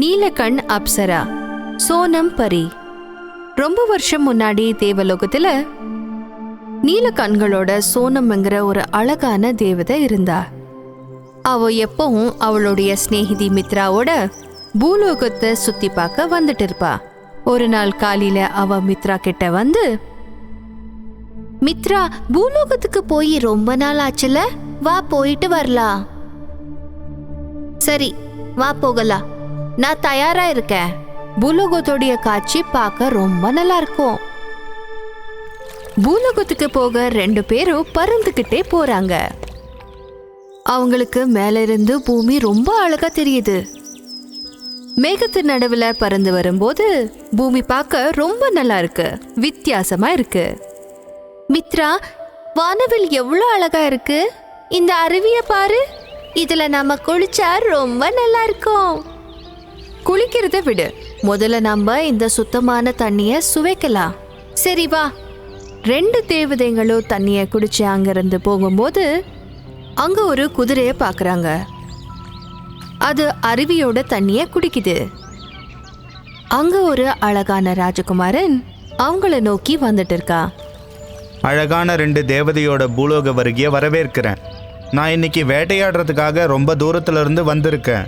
நீலகண் அப்சரா சோனம் பரி. ரொம்ப வருஷம் முன்னாடி தேவலோகத்தில் நீலக்கண்களோட சோனம்ங்கிற ஒரு அழகான தேவதை இருந்தா. அவ எப்பவும் அவளுடைய சிநேகிதி மித்ராவோட பூலோகத்தை சுத்தி பார்க்க வந்துட்டு இருப்பா. ஒரு நாள் காலையில அவ மித்ரா கிட்ட வந்து மித்ரா பூலோகத்துக்கு போய் ரொம்ப நாள் ஆச்சுல? வா போயிட்டு வரலாம். சரி வா போகலாம். நான் தயாரா இருக்கேன். பூலோகத்தோடைய காட்சி பார்க்க ரொம்ப நல்லா இருக்கும் பூலோகத்துக்கு போக ரெண்டு பேரும் பறந்துகிட்டே போறாங்க. அவங்களுக்கு மேல இருந்து பூமி ரொம்ப அழகா தெரியுது. மேகத்து நடுவுல பறந்து வரும்போது பூமி பார்க்க ரொம்ப நல்லா இருக்கு வித்தியாசமா இருக்கு. மித்ரா வானவில் எவ்வளோ அழகா இருக்கு? இந்த அருவியை பாரு. இதுல நம்ம குளிச்சா ரொம்ப நல்லா இருக்கும் குளிக்கிறத விடு. முதல்ல நம்ம இந்த சுத்தமான தண்ணிய சுவைக்கலாம். சரி வா. ரெண்டு தேவதைங்களும் தண்ணிய குடிச்சு அங்கிருந்து போகும்போது அங்க ஒரு குதிரைய பாக்குறாங்க. அது அருவியோட தண்ணிய குடிக்குது. அங்க ஒரு அழகான ராஜகுமாரன் அவங்கள நோக்கி வந்துட்டு இருக்கா. அழகான ரெண்டு தேவதையோட பூலோக வருகையை வரவேற்கிறேன். நான் இன்னைக்கு வேட்டையாடுறதுக்காக ரொம்ப தூரத்துல இருந்து வந்திருக்கேன்.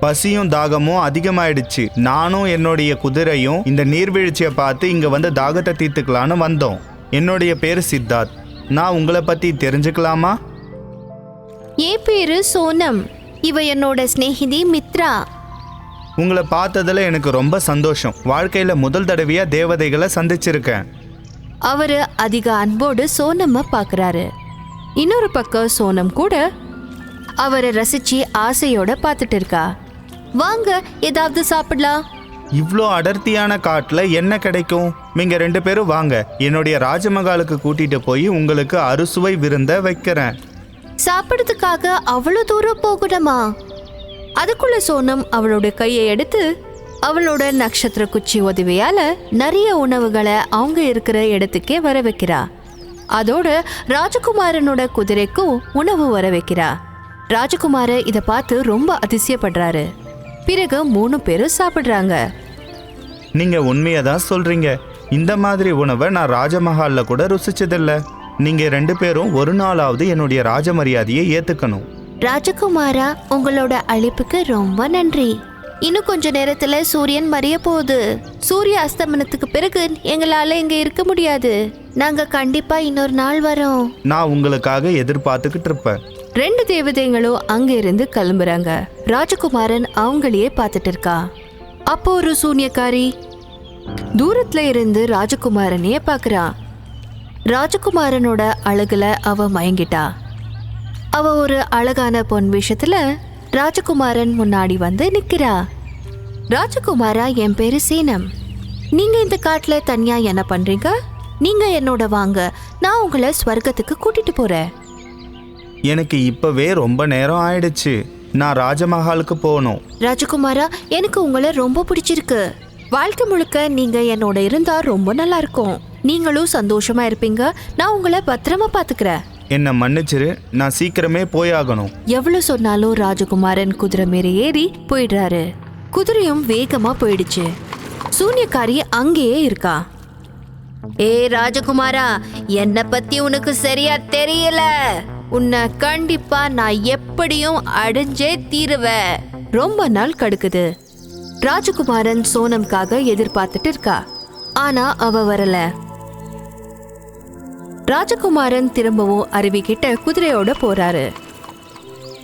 பசியும் தாகமும் அதிகமாயிடுச்சு. நானும் என்னுடைய குதிரையும் இந்த நீர்வீழ்ச்சியை பார்த்து இங்க வந்து தாகத்தை தீர்த்துக்கலான்னு வந்தோம். என்னுடைய பேர் சித்தார்த். நான் உங்களை பத்தி தெரிஞ்சுக்கலாமா? என் பேரு சோனம். இவ என்னோட சிநேகிதி மித்ரா. உங்களை பார்த்ததுல எனக்கு ரொம்ப சந்தோஷம். வாழ்க்கையில முதல் தடவையா தேவதைகளை சந்திச்சிருக்கேன். அவரு அதிக அன்போடு சோனம்ம பாக்குறாரு. இன்னொரு பக்கம் சோனம் கூட அவரை ரசிச்சு ஆசையோட பார்த்துட்டு இருக்கா. வாங்க ஏதாவது சாப்பிடலாம். இவ்வளோ அடர்த்தியான காட்டில் என்ன கிடைக்கும்? நீங்க ரெண்டு பேரும் வாங்க. என்னுடைய ராஜமகாலுக்கு கூட்டிட்டு போய் உங்களுக்கு அறுசுவை விருந்த வைக்கிறேன். சாப்பிடுறதுக்காக அவ்வளவு தூரம் போகணுமா? அதுக்குள்ள சோனம் அவளோட கையை எடுத்து அவளோட நட்சத்திர குச்சி உதவியால நிறைய உணவுகளை அவங்க இருக்கிற இடத்துக்கே வர வைக்கிறா அதோட ராஜகுமாரனோட குதிரைக்கும் உணவு வர வைக்கிறா ராஜகுமார இத பார்த்து ரொம்ப அதிசயப்படுறாரு. பிறகு மூணு பேரும் சாப்பிடுறாங்க. நீங்க உண்மையை தான் சொல்றீங்க. இந்த மாதிரி உணவை நான் ராஜமஹாலில் கூட ருசிச்சதில்ல. நீங்க ரெண்டு பேரும் ஒரு நாளாவது என்னுடைய ராஜமரியாதையை ஏத்துக்கணும். ராஜகுமாரா உங்களோட அழைப்புக்கு ரொம்ப நன்றி. இன்னும் கொஞ்ச நேரத்துல சூரியன் மறைய போகுது. சூரிய அஸ்தமனத்துக்கு பிறகு எங்களால இங்க இருக்க முடியாது. நாங்க கண்டிப்பா இன்னொரு நாள் வரோம். நான் உங்களுக்காக எதிர்பார்த்துக்கிட்டு இருப்பேன். ரெண்டு தேவதைங்களும் அங்க இருந்து கிளம்புறாங்க. ராஜகுமாரன் அவங்களையே பார்த்துட்டு இருக்கா. அப்போ ஒரு சூன்யக்காரி தூரத்துல இருந்து ராஜகுமாரனையே பாக்குறா ராஜகுமாரனோட அழகுல அவ மயங்கிட்டா. அவ ஒரு அழகான பொன் விஷயத்துல ராஜகுமாரன் முன்னாடி வந்து நிக்கிறா. ராஜகுமாரா என் பேரு சீனம். நீங்க இந்த காட்டுல தனியா என்ன பண்றீங்க? நீங்க என்னோட வாங்க. நான் உங்களை ஸ்வர்க்கத்துக்கு கூட்டிட்டு போறேன். எனக்கு இப்பவே ரொம்ப நேரம் ஆயிடுச்சு. நான் ராஜமஹாலுக்கு போகணும். ராஜகுமாரா எனக்கு உங்களை ரொம்ப பிடிச்சிருக்கு. வாழ்க்கை முழுக்க நீங்க என்னோட இருந்தா ரொம்ப நல்லா இருக்கும். நீங்களும் சந்தோஷமா இருப்பீங்க. நான் உங்களை பத்திரமா பாத்துக்கிறேன். என்னை மன்னிச்சிரு நான் சீக்கிரமே போயாகணும். எவ்வளவு சொன்னாலும் ராஜகுமாரன் குதிரை மேலே ஏறி போயிடுறாரு. குதிரையும் வேகமா போயிடுச்சு. சூனியக்காரி அங்கேயே இருக்கா. ஏ ராஜகுமாரா என்ன பத்தி உனக்கு சரியா தெரியல. உன்னை கண்டிப்பா நான் எப்படியும் அடைஞ்சே தீருவேன். ரொம்ப நாள் கடுக்குது. ராஜகுமாரன் சோனம்காக எதிர்பார்த்துட்டு இருக்கா. ஆனா அவ வரல. ராஜகுமாரன் திரும்பவும் அருவி கிட்ட குதிரையோட போறாரு.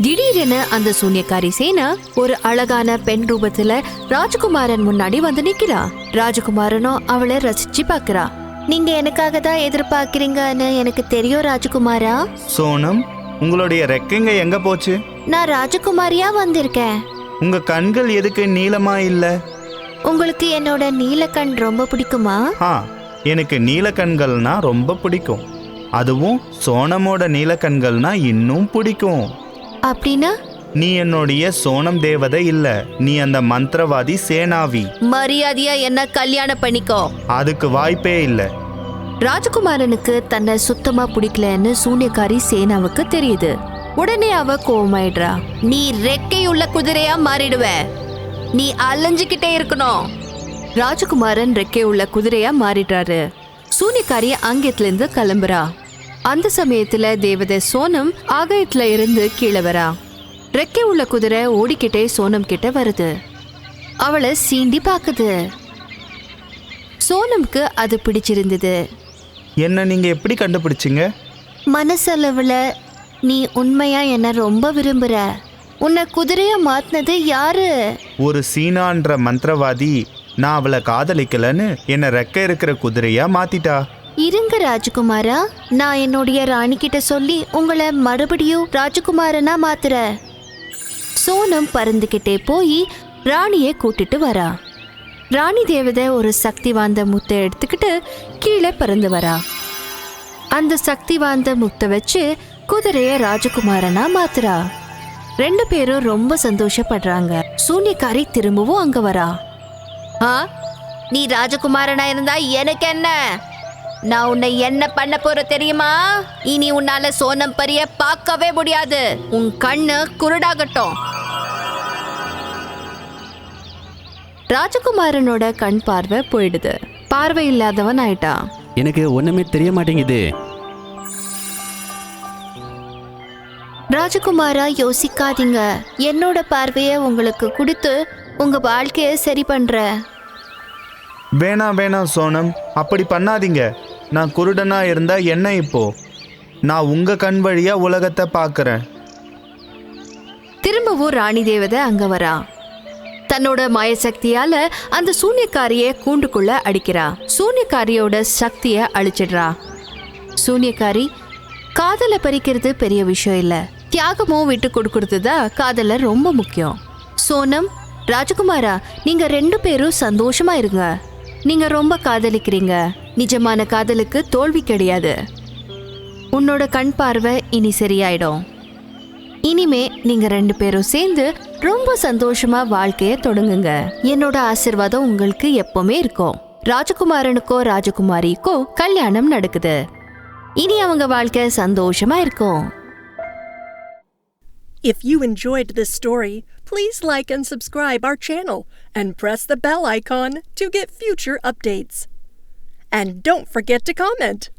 திடீரென அந்த சூன்யக்காரி சேனா ஒரு அழகான பெண் ரூபத்துல ராஜகுமாரன் முன்னாடி வந்து நிக்கிறா. ராஜகுமாரனும் அவளை ரசிச்சு பாக்குறா. நீங்க எனக்காக தான் எதிர்பார்க்கறீங்கன்னு எனக்கு தெரியும் ராஜகுமாரா. சோனம் உங்களுடைய ரெக்கைங்க எங்க போச்சு? நான் ராஜகுமாரியா வந்திருக்கேன். உங்க கண்கள் எதுக்கு நீளமா இல்ல? உங்களுக்கு என்னோட நீலக்கண் ரொம்ப பிடிக்குமா? ஆ எனக்கு நீலக்கண்கள்னா ரொம்ப பிடிக்கும். அதுவும் சோனமோட நீலக்கண்கள்னா இன்னும் பிடிக்கும். அப்படின்னா? நீ என்னுடைய சோனம் தேவதை இல்ல. நீ அந்த மந்திரவாதி சேனாவி. மரியாதையா என்ன கல்யாணம் பண்ணிக்கோ. அதுக்கு வாய்ப்பே இல்ல. ராஜகுமாரனுக்கு தன்னை சுத்தமா பிடிக்கலன்னு சூனியக்காரி சேனாவுக்கு தெரியுது. உடனே அவ கோவமாயிடுறா. நீ ரெக்கையுள்ள குதிரையா மாறிடுவ. நீ அலைஞ்சுக்கிட்டே இருக்கணும். ராஜகுமாரன் ரெக்கை உள்ள குதிரையா மாறிடுறாரு. சூனியக்காரி அங்கேத்துல இருந்து கிளம்புறா. அந்த சமயத்துல தேவதை சோனம் ஆகாயத்துல இருந்து கீழே வரா. ரெக்கை உள்ள குதிரை ஓடிக்கிட்டே சோனம் கிட்ட வருது. அவளை சீண்டி பாக்குது. சோனம்க்கு அது பிடிச்சிருந்தது. என்ன நீங்கள் எப்படி கண்டுபிடிச்சிங்க? மனசளவுல நீ உண்மையா என்ன ரொம்ப விரும்புற? உன்னை குதிரையா மாத்தினது யாரு? ஒரு சீனான்ற மந்திரவாதி நான் அவளை காதலிக்கலன்னு என்னை ரெக்க இருக்கிற குதிரையா மாத்திட்டா? இருங்க ராஜகுமாரா. நான் என்னுடைய ராணி கிட்ட சொல்லி உங்களை மறுபடியும் ராஜகுமாரனா மாத்துற சோனம் பறந்துகிட்டே போய் ராணியை கூட்டிட்டு வரா. ராணி தேவதை ஒரு சக்தி வாய்ந்த முத்தை எடுத்துக்கிட்டு கீழே பறந்து வரா. அந்த சக்தி வாய்ந்த முத்தை வச்சு குதிரைய ராஜகுமாரனா மாத்துறா. ரெண்டு பேரும் ரொம்ப சந்தோஷப்படுறாங்க. சூன்யக்காரி திரும்பவும் அங்க வரா. ஆ? நீ ராஜகுமாரனா இருந்தா எனக்கு என்ன? நான் உன்னை என்ன பண்ண போற தெரியுமா? இனி உன்னால சோனம் பரிய பார்க்கவே முடியாது. உன் கண்ணு குருடாகட்டும். ராஜகுமாரனோட கண் பார்வை போயிடுது. பார்வை இல்லாதவன் ஆயிட்டான் எனக்கு ஒன்றுமே தெரிய மாட்டேங்குது. ராஜகுமாரா யோசிக்காதீங்க. என்னோட பார்வைய உங்களுக்கு கொடுத்து உங்க வாழ்க்கைய சரி பண்ற வேணாம் வேணாம் சோனம். அப்படி பண்ணாதீங்க. நான் குருடனா இருந்தா என்ன இப்போ? நான் உங்க கண் வழியா உலகத்தை பார்க்குறேன். திரும்பவும் ராணி தேவதை அங்க வரா. தன்னோட மாய சக்தியால அந்த சூன்யக்காரிய கூண்டுக்குள்ள அடிக்கிறா. சூன்யக்காரியோட சக்திய அழிச்சிடுறா. சூன்யக்காரி காதலை பறிக்கிறது பெரிய விஷயம் இல்ல. தியாகமும் விட்டு கொடுக்கறது தான் காதல ரொம்ப முக்கியம். சோனம் ராஜகுமாரா நீங்க ரெண்டு பேரும் சந்தோஷமா இருங்க. நீங்க ரொம்ப காதலிக்கிறீங்க. நிஜமான காதலுக்கு தோல்வி கிடையாது. உன்னோட கண் பார்வை இனி சரியாயிடும். இனிமே நீங்க ரெண்டு பேரும் சேர்ந்து ரொம்ப சந்தோஷமா வாழ்க்கைய தொடங்குங்க. என்னோட ஆசிர்வாதம் உங்களுக்கு எப்பவுமே இருக்கும். ராஜகுமாரனுக்கோ ராஜகுமாரிக்கோ கல்யாணம் நடக்குது. இனி அவங்க வாழ்க்கை சந்தோஷமா இருக்கும். If you enjoyed this story, please like and subscribe our channel and press the bell icon to get future updates. And don't forget to comment.